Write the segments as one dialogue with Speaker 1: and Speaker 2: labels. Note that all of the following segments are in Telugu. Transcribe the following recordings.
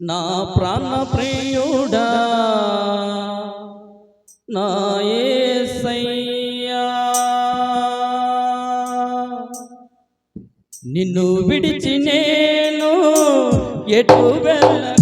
Speaker 1: నా ప్రాణ ప్రియుడా నా యేసయ్యా నిన్ను విడిచి నేను ఎటు వెళ్ళ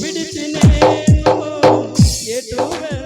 Speaker 1: ಬಿಡಿಸಿನೇನು ಎದುವೆ